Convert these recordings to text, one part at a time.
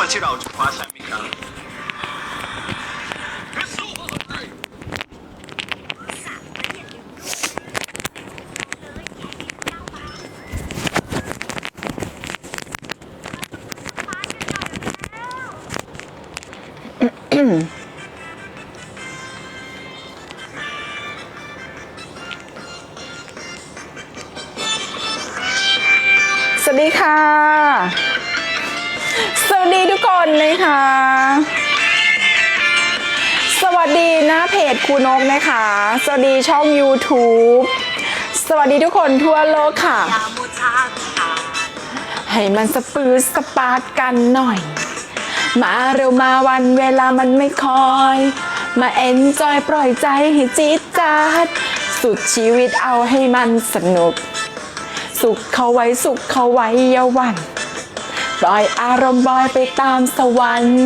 我记得我去花钱 หน้าเพจครูนกนะคะ สวัสดีช่อง YouTube สวัสดีทุกคนทั่วโลกค่ะ ให้มันสปืดสปาร์ตกันหน่อย มาเร็วมาวันเวลามันไม่คอย มาเอนจอยปล่อยใจให้จี๊ดจ๊าดสุดชีวิตเอาให้มันสนุก สุขเขาไว้สุขเขาไว้เยาวันปล่อยอารมณ์บอยไปตามสวรรค์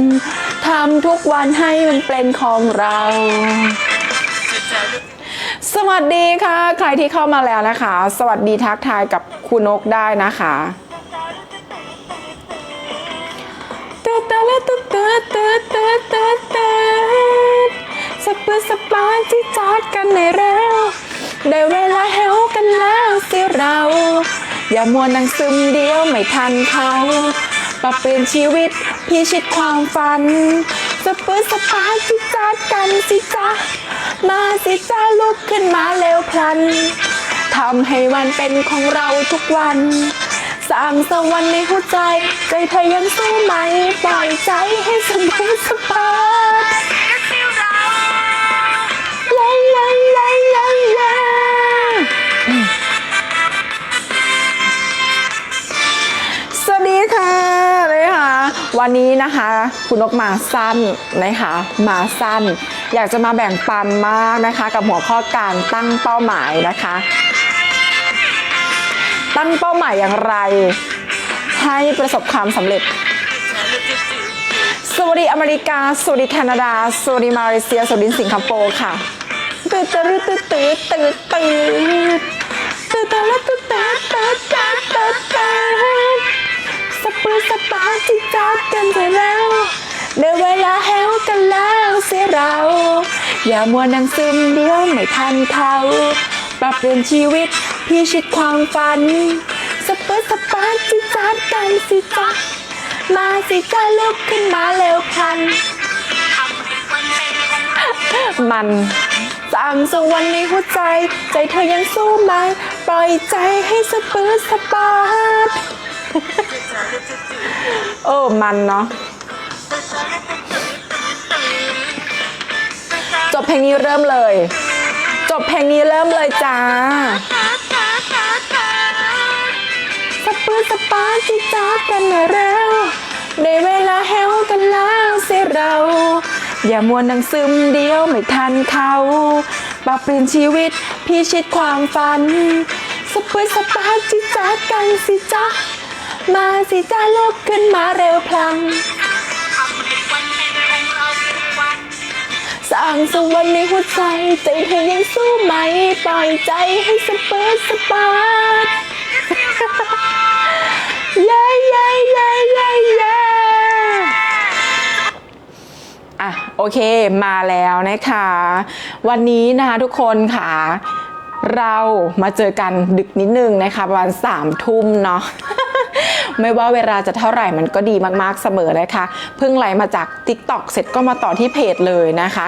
ทำทุกวันให้มันเป็นของเรา สวัสดีค่ะ ใครที่เข้ามาแล้วนะคะ สวัสดีทักทายกับคุณนกได้นะคะเตอเตอเตอเตอเตอเตอเตอเตอสปอสปาที่จอดกันในเร็วได้เวลาเฮลกันแล้วสิเรา อย่ามัวนั่งซึมเดียวไม่ทันเขา ปรับเปลี่ยนชีวิตพิชิตความฝันสปื้สปาร์ที่จอดกันสิจ้ามาสิจ้าลุกขึ้นมาเร็วพลันทำให้วันเป็นของเราทุกวันสร้างสวรรค์ในหัวใจ ใจเธอยังสู้ไหม ปล่อยใจให้สบายสบาย วันนี้นะคะคุณนกมาสั้นนะคะมาสั้น อยากจะมาแบ่งปันมากนะคะ กับหัวข้อการตั้งเป้าหมายนะคะ ตั้งเป้าหมายอย่างไร ให้ประสบความสำเร็จสวัสดีอเมริกา สวัสดีแคนาดา สวัสดีมาเลเซีย สวัสดีสิงคโปร์ค่ะตืดตืดตืดตืดตืดตืดตืดตืดตืดตืดตืดตืดตืดตืดส ปืนสปาร์ที่จัดกันไปแล้วได้เวลาแฮวกันแล้วเสียเรา อย่ามัวนั่งซึมเดียวไม่ทันเขาปรับเปลี่ยนชีวิตพิชิตความฝัน สเปอร์สปาร์ที่จัดกันสิจ๊ะมาสิจ้าลุกขึ้นมาเร็วพัน มันสั่งสวรรค์ในหัวใจ ใจเธอยังสู้ไหมปล่อยใจให้สปืดสปาร์ต เออมันเนาะจบเพลงนี้เริ่มเลย จบเพลงนี้เริ่มเลยจ้าสปืนสปาร์จิจ้ากันน่อยเร็วได้เวลาแฮวกันแล้วสิเรา อย่ามัวนังซึมเดียวไม่ทันเขาปรับเปลี่ยนชีวิตพิชิตความฝัน สปืนสปาร์จิจ้ากันสิจ้า มาสิจ้าลุกขึ้นมาเร็วพลันสร้างสวรรค์ในหัวใจ ใจเธอยังสู้ไหม ปล่อยใจให้สเปอร์สปาร์ตเย้เย้เย้เย้เย้อะโอเคมาแล้วนะคะ วันนี้นะคะทุกคนค่ะเรามาเจอกันดึกนิดนึงนะคะ ประมาณสามทุ่มเนาะ ไม่ว่าเวลาจะเท่าไหร่มันก็ดีมากๆเสมอนะคะเพิ่งไหลมาจาก TikTok เสร็จก็มาต่อที่เพจเลยนะคะ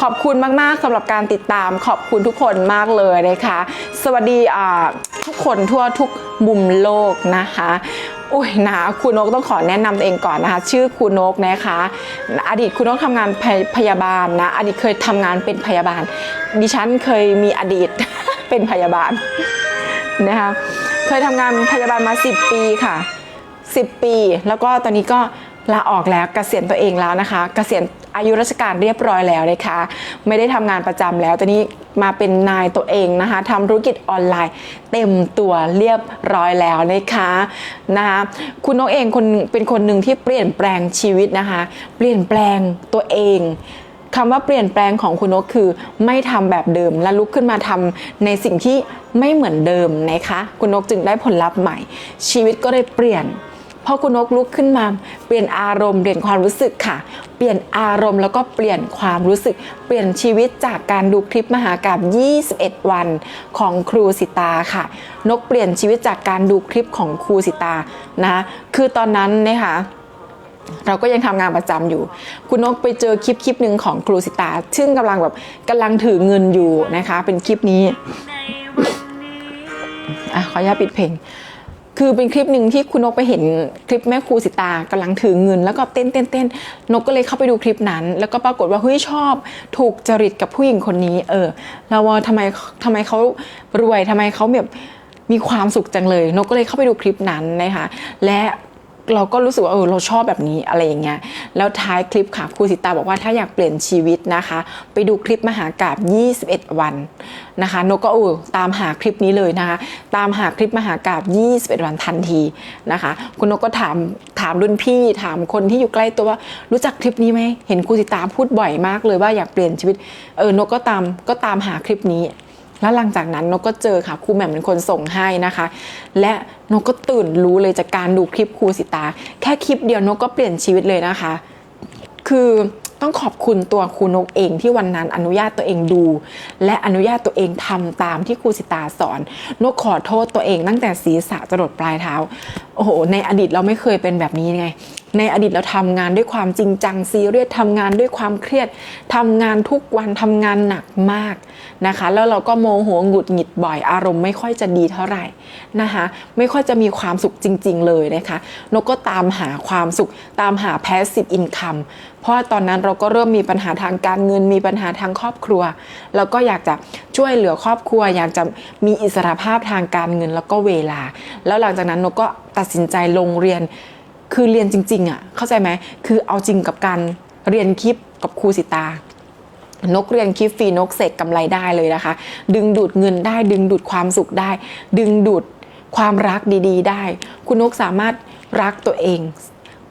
ขอบคุณมากๆสำหรับการติดตามขอบคุณทุกคนมากเลยนะคะ สวัสดีทุกคนทั่วทุกมุมโลกนะคะอุ้ยนะคุณนกต้องขอแนะนำตัวเองก่อนนะคะ ชื่อคุณนกนะคะ อดีตคุณนกทำงานพยพยาบาลนะอดีตเคยทำงานเป็นพยาบาล ดิฉันเคยมีอดีตเป็นพยาบาลนะคะเคยทำงานพยาบาลมา 10 ปีค่ะ 10 ปี แล้วก็ตอนนี้ก็ลาออกแล้วเกษียณตัวเองแล้วนะคะเกษียณอายุราชการเรียบร้อยแล้วนะคะ ไม่ได้ทำงานประจำแล้วตอนนี้มาเป็นนายตัวเองนะคะทำธุรกิจออนไลน์ เต็มตัวเรียบร้อยแล้วนะคะนะคะคุณน้องเองคนเป็นคนหนึ่งที่เปลี่ยนแปลงชีวิตนะคะ เปลี่ยนแปลงตัวเองคำว่าเปลี่ยนแปลงของคุณนกคือไม่ทำแบบเดิมและลุกขึ้นมาทำในสิ่งที่ไม่เหมือนเดิมนะคะ คุณนกจึงได้ผลลัพธ์ใหม่ ชีวิตก็ได้เปลี่ยน พอคุณนกลุกขึ้นมา เปลี่ยนอารมณ์เปลี่ยนความรู้สึกค่ะ เปลี่ยนอารมณ์แล้วก็เปลี่ยนความรู้สึก เปลี่ยนชีวิตจากการดูคลิปมหากาบ21 วันของครูสิตาค่ะ นกเปลี่ยนชีวิตจากการดูคลิปของครูสิตานะคือตอนนั้นนะคะเราก็ยังทำงานประจำอยู่ คุณนกไปเจอคลิปคลิปหนึ่งของครูสิตา ซึ่งกำลังแบบกำลังถือเงินอยู่นะคะ เป็นคลิปนี้อะขออนุญาตปิดเพลง คือเป็นคลิปหนึ่งที่คุณนกไปเห็นคลิปแม่ครูสิตากำลังถือเงิน แล้วก็เต้นเต้นเต้นนกก็เลยเข้าไปดูคลิปนั้น แล้วก็ปรากฏว่าเฮ้ยชอบ ถูกจริตกับผู้หญิงคนนี้ เออเราว่าทำไมทำไมเขารวยทำไมเขาแบบมีความสุขจังเลย นกก็เลยเข้าไปดูคลิปนั้นนะคะและ เราก็รู้สึกว่าเออเราชอบแบบนี้อะไรอย่างเงี้ยแล้วท้ายคลิปค่ะครูสิตาบอกว่าถ้าอยากเปลี่ยนชีวิตนะคะ ไปดูคลิปมหากาบ 21 วันนะคะนกก็เออตามหาคลิปนี้เลยนะคะ ตามหาคลิปมหากาบ 21 วันทันทีนะคะ คุณนกก็ถามถามรุ่นพี่ถามคนที่อยู่ใกล้ตัวว่ารู้จักคลิปนี้ไหมเห็นครูสิตาพูดบ่อยมากเลยว่าอยากเปลี่ยนชีวิตเออนกก็ตามก็ตามหาคลิปนี้ แล้วหลังจากนั้นนกก็เจอค่ะครูแหม่มเป็นคนส่งให้นะคะ และนกก็ตื่นรู้เลยจากการดูคลิปครูสิตา แค่คลิปเดียวนกก็เปลี่ยนชีวิตเลยนะคะ คือต้องขอบคุณตัวครูนกเองที่วันนั้นอนุญาตตัวเองดู และอนุญาตตัวเองทำตามที่ครูสิตาสอน นกขอโทษตัวเองตั้งแต่ศีรษะจรดปลายเท้า โอ้โห ในอดีตเราไม่เคยเป็นแบบนี้ไง ในอดีตเราทำงานด้วยความจริงจังซีเรียสทำงานด้วยความเครียดทำงานทุกวันทำงานหนักมากนะคะ แล้วเราก็โมโหหงุดหงิดบ่อยอารมณ์ไม่ค่อยจะดีเท่าไหร่นะคะไม่ค่อยจะมีความสุขจริง ๆ เลยนะคะนกก็ตามหาความสุขตามหา passive income เพราะตอนนั้นเราก็เริ่มมีปัญหาทางการเงินมีปัญหาทางครอบครัว แล้วก็อยากจะช่วยเหลือครอบครัว อยากจะมีอิสรภาพทางการเงินแล้วก็เวลา แล้วหลังจากนั้นนกก็ตัดสินใจลงเรียน คือเรียนจริง ๆอะเข้าใจไหมคือเอาจริงกับการเรียนคลิปกับครูสิตานกเรียนคลิปฟรีนกเสกกำไรได้เลยนะคะ ดึงดูดเงินได้ ดึงดูดความสุขได้ ดึงดูดความรักดี ๆ ได้ คุณนกสามารถรักตัวเอง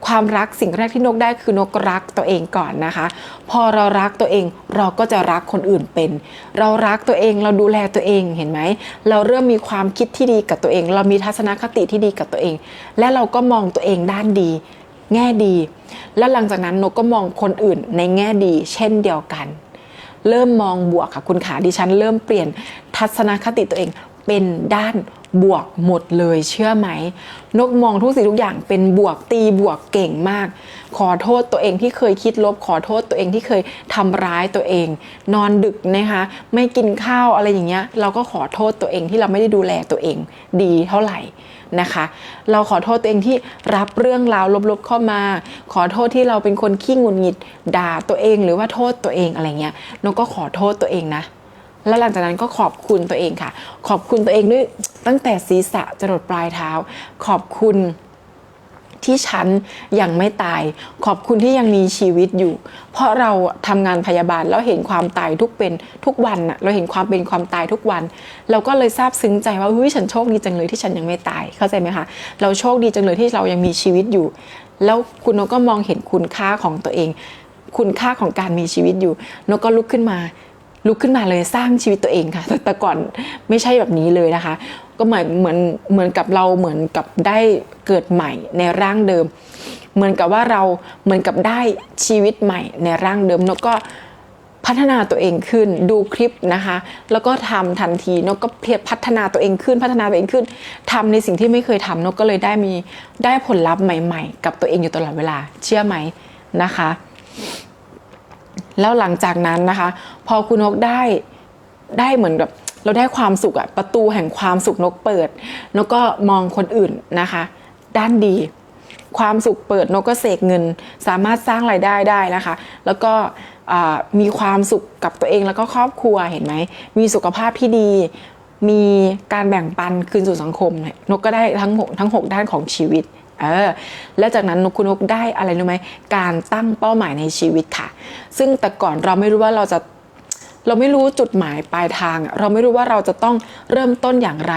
ความรักสิ่งแรกที่นกได้คือนกรักตัวเองก่อนนะคะ พอเรารักตัวเองเราก็จะรักคนอื่นเป็น เรารักตัวเองเราดูแลตัวเองเห็นไหมเราเริ่มมีความคิดที่ดีกับตัวเอง เรามีทัศนคติที่ดีกับตัวเอง และเราก็มองตัวเองด้านดี แง่ดี แล้วหลังจากนั้นนกก็มองคนอื่นในแง่ดี เช่นเดียวกัน เริ่มมองบวกค่ะคุณขาดิฉัน เริ่มเปลี่ยนทัศนคติตัวเองเป็นด้าน บวกหมดเลยเชื่อไหม นกมองทุกสิ่งทุกอย่างเป็นบวกตีบวกเก่งมาก ขอโทษตัวเองที่เคยคิดลบ ขอโทษตัวเองที่เคยทำร้ายตัวเอง นอนดึกนะคะ ไม่กินข้าวอะไรอย่างเงี้ย เราก็ขอโทษตัวเองที่เราไม่ได้ดูแลตัวเอง ดีเท่าไหร่นะคะ เราขอโทษตัวเองที่รับเรื่องราวลบๆเข้ามา ขอโทษที่เราเป็นคนขี้งุดหงิดด่าตัวเองหรือว่าโทษตัวเองอะไรเงี้ยนกก็ขอโทษตัวเองนะ แล้วหลังจากนั้นก็ขอบคุณตัวเองค่ะ ขอบคุณตัวเองด้วยตั้งแต่ศีรษะจรดปลายเท้า ขอบคุณที่ฉันยังไม่ตาย ขอบคุณที่ยังมีชีวิตอยู่ เพราะเราทำงานพยาบาลแล้วเห็นความตายทุกเป็นทุกวันน่ะเราเห็นความเป็นความตายทุกวัน เราก็เลยซาบซึ้งใจว่าเฮ้ยฉันโชคดีจังเลยที่ฉันยังไม่ตาย เข้าใจไหมคะเราโชคดีจังเลยที่เรายังมีชีวิตอยู่ แล้วคุณนก็มองเห็นคุณค่าของตัวเอง คุณค่าของการมีชีวิตอยู่นก็ลุกขึ้นมา ลุกขึ้นมาเลยสร้างชีวิตตัวเองค่ะ แต่ก่อนไม่ใช่แบบนี้เลยนะคะ ก็เหมือนเหมือนเหมือนกับเราเหมือนกับได้เกิดใหม่ในร่างเดิม เหมือนกับว่าเราเหมือนกับได้ชีวิตใหม่ในร่างเดิมนกก็พัฒนาตัวเองขึ้นดูคลิปนะคะ แล้วก็ทำทันทีนกก็เพียรพัฒนาตัวเองขึ้น พัฒนาตัวเองขึ้นทำในสิ่งที่ไม่เคยทำนกก็เลยได้มีได้ผลลัพธ์ใหม่ ๆ กับตัวเองอยู่ตลอดเวลาเชื่อไหมนะคะ แล้วหลังจากนั้นนะคะ พอคุณนกได้ได้เหมือนกับเราได้ความสุขอะประตูแห่งความสุขนกเปิด นกก็มองคนอื่นนะคะ ด้านดี ความสุขเปิดนกก็เสกเงิน สามารถสร้างรายได้ได้นะคะ แล้วก็มีความสุขกับตัวเองแล้วก็ครอบครัวเห็นไหม มีสุขภาพที่ดี มีการแบ่งปันคืนสู่สังคม นกก็ได้ทั้งทั้งหกด้านของชีวิต เออแล้วจากนั้นนุกคุณนกได้อะไรรู้ไหมการตั้งเป้าหมายในชีวิตค่ะ ซึ่งแต่ก่อนเราไม่รู้ว่าเราจะเราไม่รู้จุดหมายปลายทาง เราไม่รู้ว่าเราจะต้องเริ่มต้นอย่างไร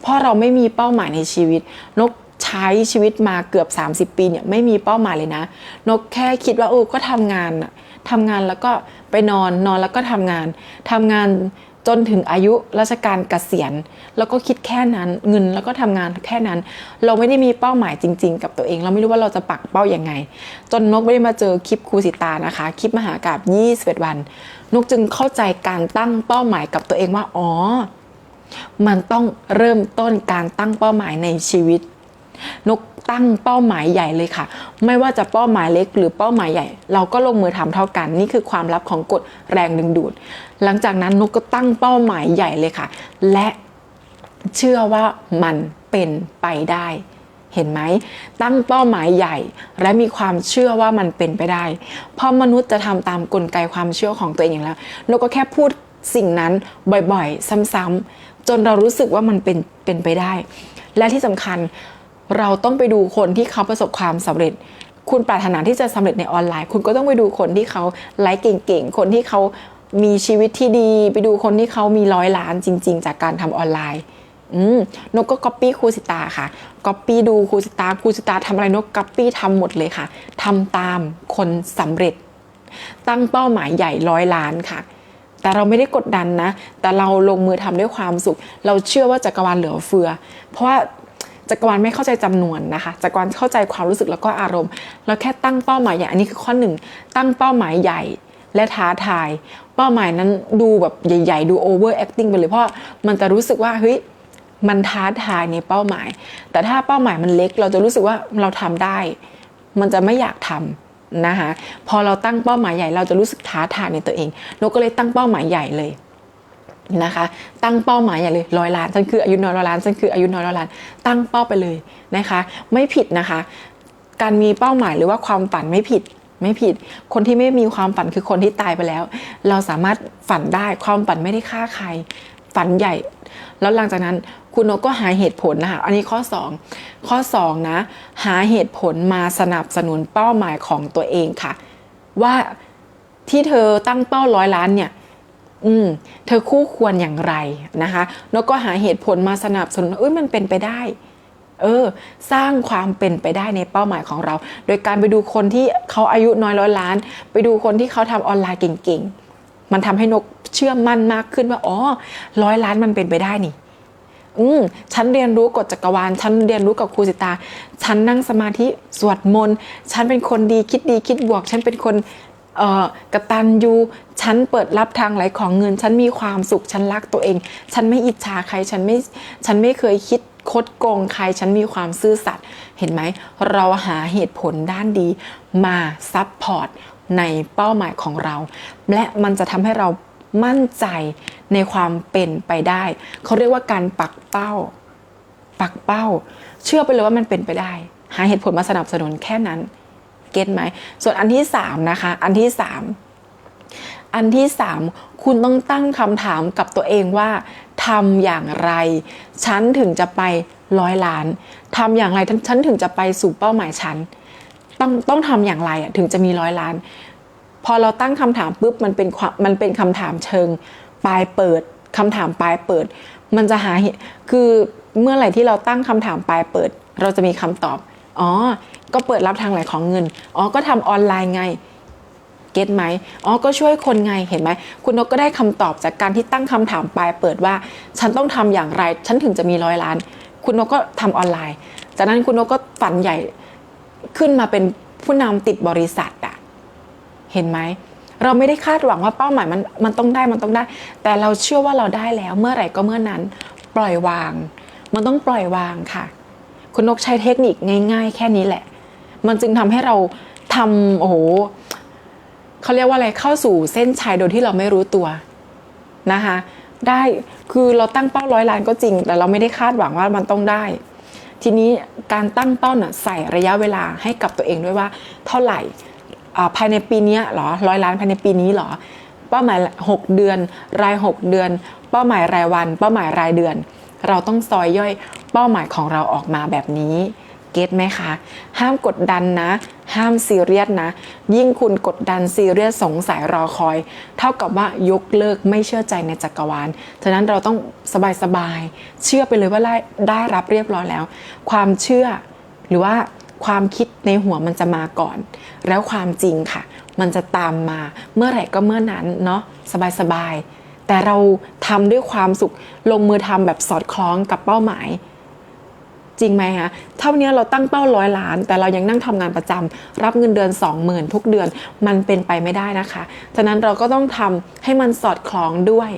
เพราะเราไม่มีเป้าหมายในชีวิต นกใช้ชีวิตมาเกือบ 30 ปีเนี่ยไม่มีเป้าหมายเลยนะ นกแค่คิดว่าเออก็ทำงานอะทำงานแล้วก็ไปนอนนอนแล้วก็ทำงานทำงาน จนถึงอายุราชการเกษียณ แล้วก็คิดแค่นั้นเงินแล้วก็ทำงานแค่นั้น เราไม่ได้มีเป้าหมายจริง ๆ กับตัวเอง เราไม่รู้ว่าเราจะปักเป้ายังไง จนนกไม่ได้มาเจอคลิปครูสิตานะคะ คลิปมหากราบ21 วัน นกจึงเข้าใจการตั้งเป้าหมายกับตัวเองว่าอ๋อ มันต้องเริ่มต้นการตั้งเป้าหมายในชีวิต นกตั้งเป้าหมายใหญ่เลยค่ะ ไม่ว่าจะเป้าหมายเล็กหรือเป้าหมายใหญ่ เราก็ลงมือทำเท่ากัน นี่คือความลับของกฎแรงดึงดูด หลังจากนั้นนกก็ตั้งเป้าหมายใหญ่เลยค่ะ และเชื่อว่ามันเป็นไปได้เห็นไหมตั้งเป้าหมายใหญ่ และมีความเชื่อว่ามันเป็นไปได้ เพราะมนุษย์จะทำตามกลไกความเชื่อของตัวเองอย่างแล้วนกก็แค่พูดสิ่งนั้นบ่อยๆ ซ้ำๆจนเรารู้สึกว่ามันเป็นเป็นไปได้ และที่สำคัญ เราต้องไปดูคนที่เขาประสบความสำเร็จ คุณปรารถนาที่จะสำเร็จในออนไลน์ คุณก็ต้องไปดูคนที่เขาไลฟ์เก่งๆ คนที่เขามีชีวิตที่ดี ไปดูคนที่เขามีร้อยล้านจริง ๆ จากการทำออนไลน์อืมนกก็ก๊อปปี้ครูสิตาค่ะก๊อปปี้ดูครูสิตาครูสิตาทำอะไรนกก๊อปปี้ทำหมดเลยค่ะทำตามคนสำเร็จ ตั้งเป้าหมายใหญ่ร้อยล้านค่ะ แต่เราไม่ได้กดดันนะ แต่เราลงมือทำด้วยความสุข เราเชื่อว่าจักรวาลเหลือเฟือ เพราะว่า จักรวาลไม่เข้าใจจำนวนนะคะจักรวาลเข้าใจความรู้สึกแล้วก็อารมณ์เราแค่ตั้งเป้าหมายใหญ่อันนี้คือข้อหนึ่งตั้งเป้าหมายใหญ่และท้าทาย เป้าหมายนั้นดูแบบใหญ่ ๆ ดู over acting ไปเลยเพราะมันจะรู้สึกว่าเฮ้ยมันท้าทายในเป้าหมาย แต่ถ้าเป้าหมายมันเล็ก เราจะรู้สึกว่าเราทำได้ มันจะไม่อยากทำนะคะพอเราตั้งเป้าหมายใหญ่ เราจะรู้สึกท้าทายในตัวเองนกก็เลยตั้งเป้าหมายใหญ่เลย นะคะ ตั้งเป้าหมายใหญ่เลยร้อยล้านฉันคืออายุน้อยร้อยล้านฉันคืออายุน้อยร้อยล้าน ตั้งเป้าไปเลยนะคะ ไม่ผิดนะคะ การมีเป้าหมายหรือว่าความฝันไม่ผิดไม่ผิด คนที่ไม่มีความฝันคือคนที่ตายไปแล้ว เราสามารถฝันได้ความฝันไม่ได้ฆ่าใคร ฝันใหญ่ แล้วหลังจากนั้นคุณนกก็หาเหตุผลนะคะ อันนี้ข้อ 2 ข้อ2นะหาเหตุผลมาสนับสนุนเป้าหมายของตัวเองค่ะ ว่าที่เธอตั้งเป้าร้อยล้านเนี่ย อืมเธอคู่ควรอย่างไรนะคะแล้วก็หาเหตุผลมาสนับสนุนเอ้ยมันเป็นไปได้ เออ สร้างความเป็นไปได้ในเป้าหมายของเรา โดยการไปดูคนที่เขาอายุน้อยร้อยล้าน ไปดูคนที่เขาทำออนไลน์เก่งๆ มันทำให้นกเชื่อมั่นมากขึ้นว่าอ๋อร้อยล้านมันเป็นไปได้นี่อืมฉันเรียนรู้กฎจักรวาล ฉันเรียนรู้กับครูสิตา ฉันนั่งสมาธิสวดมนต์ ฉันเป็นคนดีคิดดีคิดบวก ฉันเป็นคน เอ่อกตัญญูฉันเปิดรับทางไหลของเงิน ฉันมีความสุขฉันรักตัวเอง ฉันไม่อิจฉาใครฉันไม่ฉันไม่เคยคิดคดโกงใครฉันมีความซื่อสัตย์เห็นไหม เราหาเหตุผลด้านดีมาซับพอร์ตในเป้าหมายของเรา และมันจะทำให้เรามั่นใจในความเป็นไปได้ เขาเรียกว่าการปักเป้า ปักเป้า เชื่อไปเลยว่ามันเป็นไปได้ หาเหตุผลมาสนับสนุนแค่นั้น ก็ตไหมส่วนอันที่สามนะคะ อันที่สามอันที่สามคุณต้องตั้งคำถามกับตัวเองว่าทำอย่างไร ฉันถึงจะไปร้อยล้านทำอย่างไรฉันถึงจะไปสู่เป้าหมายฉันต้องต้องทำอย่างไรอะถึงจะมีร้อยล้าน พอเราตั้งคำถามปุ๊บมันเป็นความมันเป็นคำถามเชิงปลายเปิดคำถามปลายเปิด มันจะหาเหตุคือเมื่อไหร่ที่เราตั้งคำถามปลายเปิด เราจะมีคำตอบ อ๋อ ก็เปิดรับทางไหลของเงิน อ๋อ ก็ทำออนไลน์ไง เก็ตไหม อ๋อ ก็ช่วยคนไง เห็นไหม คุณนกก็ได้คำตอบจากการที่ตั้งคำถามปลายเปิดว่า ฉันต้องทำอย่างไร ฉันถึงจะมีร้อยล้าน คุณนกก็ทำออนไลน์ จากนั้นคุณนกก็ฝันใหญ่ขึ้นมาเป็นผู้นำติดบริษัทอะเห็นไหม เราไม่ได้คาดหวังว่าเป้าหมายมันมันต้องได้ มันต้องได้ แต่เราเชื่อว่าเราได้แล้ว เมื่อไหร่ก็เมื่อนั้น ปล่อยวาง มันต้องปล่อยวางค่ะ คุณนกใช้เทคนิคง่าย ๆ แค่นี้แหละ มันจึงทำให้เราทำโอ้โหเขาเรียกว่าอะไรเข้าสู่เส้นชัยโดยที่เราไม่รู้ตัวนะคะได้คือเราตั้งเป้าร้อยล้านก็จริง แต่เราไม่ได้คาดหวังว่ามันต้องได้ ทีนี้การตั้งเป้าน่ะใส่ระยะเวลาให้กับตัวเองด้วยว่า เท่าไหร่อ่าภายในปีนี้เหรอร้อยล้านภายในปีนี้เหรอ เป้าหมาย 6 เดือน ราย 6 เดือน เป้าหมายรายวัน เป้าหมายรายเดือน เราต้องซอยย่อยเป้าหมายของเราออกมาแบบนี้ เก็ตไหมคะ ห้ามกดดันนะ ห้ามซีเรียสนะ ยิ่งคุณกดดันซีเรียสสงสัยรอคอย เท่ากับว่ายกเลิกไม่เชื่อใจในจักรวาล ฉะนั้นเราต้องสบายๆ เชื่อไปเลยว่าได้ได้รับเรียบร้อยแล้ว ความเชื่อหรือว่าความคิดในหัวมันจะมาก่อน แล้วความจริงค่ะ มันจะตามมาเมื่อไหร่ก็เมื่อนั้นเนาะสบายๆแต่เราทำด้วยความสุขลงมือทำแบบสอดคล้องกับเป้าหมาย จริงไหมคะเท่านี้เราตั้งเป้าร้อยล้าน แต่เรายังนั่งทำงานประจำรับเงินเดือน 20,000 ทุกเดือนมันเป็นไปไม่ได้นะคะ ฉะนั้นเราก็ต้องทำให้มันสอดคล้องด้วย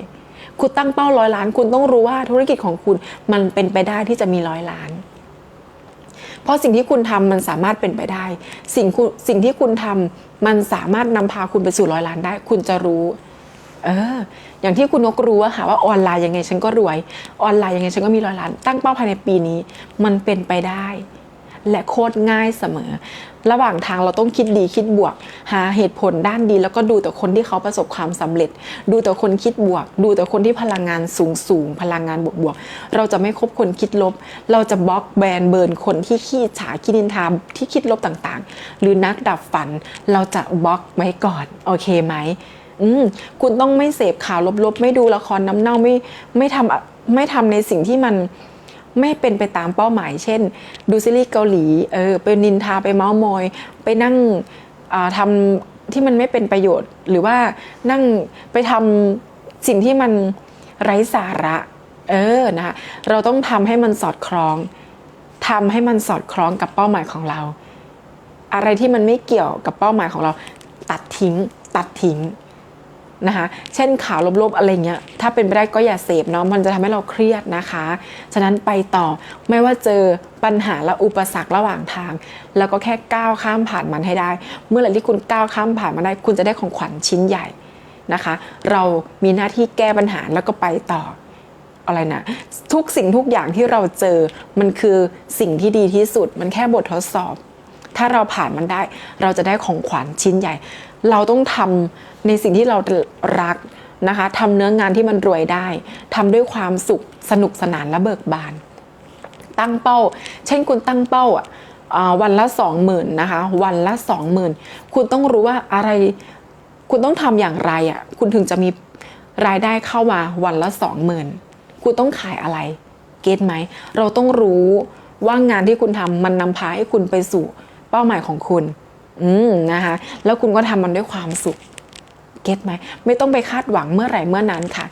คุณตั้งเป้าร้อยล้าน คุณต้องรู้ว่าธุรกิจของคุณมันเป็นไปได้ที่จะมีร้อยล้าน เพราะสิ่งที่คุณทำมันสามารถเป็นไปได้ สิ่งสิ่งที่คุณทำมันสามารถนำพาคุณไปสู่ร้อยล้านได้ คุณจะรู้ เออ อย่างที่คุณนกรู้อะค่ะว่าออนไลน์ยังไงฉันก็รวย ออนไลน์ยังไงฉันก็มีร้อยล้าน ตั้งเป้าภายในปีนี้ มันเป็นไปได้ และโคตรง่ายเสมอ ระหว่างทางเราต้องคิดดีคิดบวก หาเหตุผลด้านดี แล้วก็ดูแต่คนที่เขาประสบความสำเร็จ ดูแต่คนคิดบวก ดูแต่คนที่พลังงานสูงสูงพลังงานบวกบวกเราจะไม่คบคนคิดลบ เราจะบล็อกแบนเบิร์นคนที่ขี้ฉาขี้นินทาที่คิดลบต่างๆ หรือนักดับฝัน เราจะบล็อกไว้ก่อน โอเคไหม อืมคุณต้องไม่เสพข่าวลบๆ ไม่ดูละครน้ำเน่าไม่ไม่ทำไม่ทำในสิ่งที่มันไม่เป็นไปตามเป้าหมาย เช่น ดูซีรีส์เกาหลีเออไปนินทาไปเมาส์มอย ไปนั่งทำที่มันไม่เป็นประโยชน์ หรือว่านั่งไปทำสิ่งที่มันไร้สาระเออนะคะเราต้องทำให้มันสอดคล้องทำให้มันสอดคล้องกับเป้าหมายของเรา อะไรที่มันไม่เกี่ยวกับเป้าหมายของเรา ตัดทิ้ง ตัดทิ้ง นะคะ เช่นข่าวลบๆอะไรเงี้ย ถ้าเป็นไปได้ก็อย่าเสพเนาะ มันจะทำให้เราเครียดนะคะ ฉะนั้นไปต่อ ไม่ว่าเจอปัญหาและอุปสรรคระหว่างทาง แล้วก็แค่ก้าวข้ามผ่านมันให้ได้ เมื่อไหร่ที่คุณก้าวข้ามผ่านมันได้ คุณจะได้ของขวัญชิ้นใหญ่นะคะ เรามีหน้าที่แก้ปัญหาแล้วก็ไปต่ออะไรนะทุกสิ่งทุกอย่างที่เราเจอมันคือสิ่งที่ดีที่สุด มันแค่บททดสอบ ถ้าเราผ่านมันได้ เราจะได้ของขวัญชิ้นใหญ่ เราต้องทำในสิ่งที่เรารักนะคะทำเนื้องานที่มันรวยได้ทำด้วยความสุขสนุกสนานและเบิกบาน ตั้งเป้า เช่นคุณตั้งเป้าอะวันละสองหมื่นนะคะวันละสองหมื่นคุณต้องรู้ว่าอะไรคุณต้องทำอย่างไรอะคุณถึงจะมีรายได้เข้ามาวันละสองหมื่นคุณต้องขายอะไร เก็ตไหม เราต้องรู้ว่างานที่คุณทำมันนำพาให้คุณไปสู่เป้าหมายของคุณ อืมนะคะ แล้วคุณก็ทำมันด้วยความสุข เก็ตไหม ไม่ต้องไปคาดหวังเมื่อไหร่เมื่อนั้นค่ะ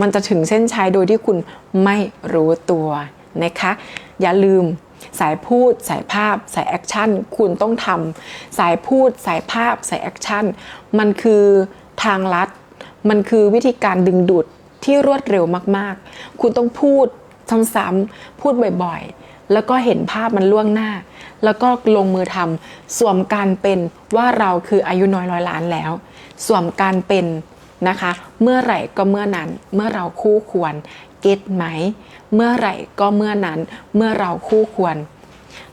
มันจะถึงเส้นชัยโดยที่คุณไม่รู้ตัวนะคะ อย่าลืมสายพูด สายภาพ สายแอคชั่น คุณต้องทำสายพูด สายภาพ สายแอคชั่น มันคือทางลัด มันคือวิธีการดึงดูดที่รวดเร็วมาก ๆ คุณต้องพูดซ้ำๆพูดบ่อยๆ แล้วก็เห็นภาพมันล่วงหน้า แล้วก็ลงมือทำสวมการเป็นว่าเราคืออายุน้อยร้อยล้านแล้ว สวมการเป็นนะคะ เมื่อไหร่ก็เมื่อนั้น เมื่อเราคู่ควร เก็ตไหม เมื่อไหร่ก็เมื่อนั้น เมื่อเราคู่ควร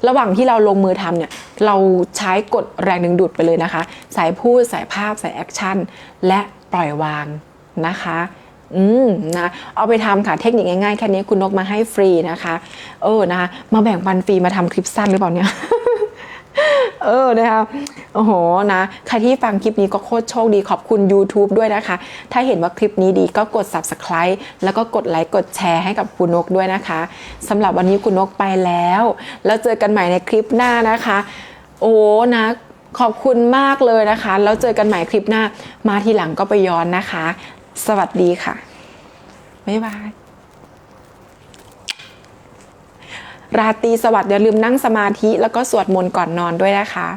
ระหว่างที่เราลงมือทำเนี่ย เราใช้กฎแรงดึงดูดไปเลยนะคะ สายพูด สายภาพ สายแอคชั่น และปล่อยวางนะคะ อืมนะเอาไปทำค่ะเทคนิคง่ายๆแค่นี้คุณนกมาให้ฟรีนะคะ เออนะคะ มาแบ่งปันฟรีมาทำคลิปสั้นหรือเปล่าเนี่ยเออนะคะโอ้โหนะใครที่ฟังคลิปนี้ก็โคตรโชคดีขอบคุณ YouTube ด้วยนะคะ ถ้าเห็นว่าคลิปนี้ดีก็กด Subscribe แล้วก็กดไลค์กดแชร์ให้กับคุณนกด้วยนะคะสำหรับวันนี้คุณนกไปแล้ว แล้วเจอกันใหม่ในคลิปหน้านะคะ โอ้นะขอบคุณมากเลยนะคะ แล้วเจอกันใหม่คลิปหน้ามาทีหลังก็ไปย้อนนะคะ สวัสดีค่ะ บ๊ายบาย ราตรีสวัสดิ์อย่าลืมนั่งสมาธิแล้วก็สวดมนต์ก่อนนอนด้วยนะคะ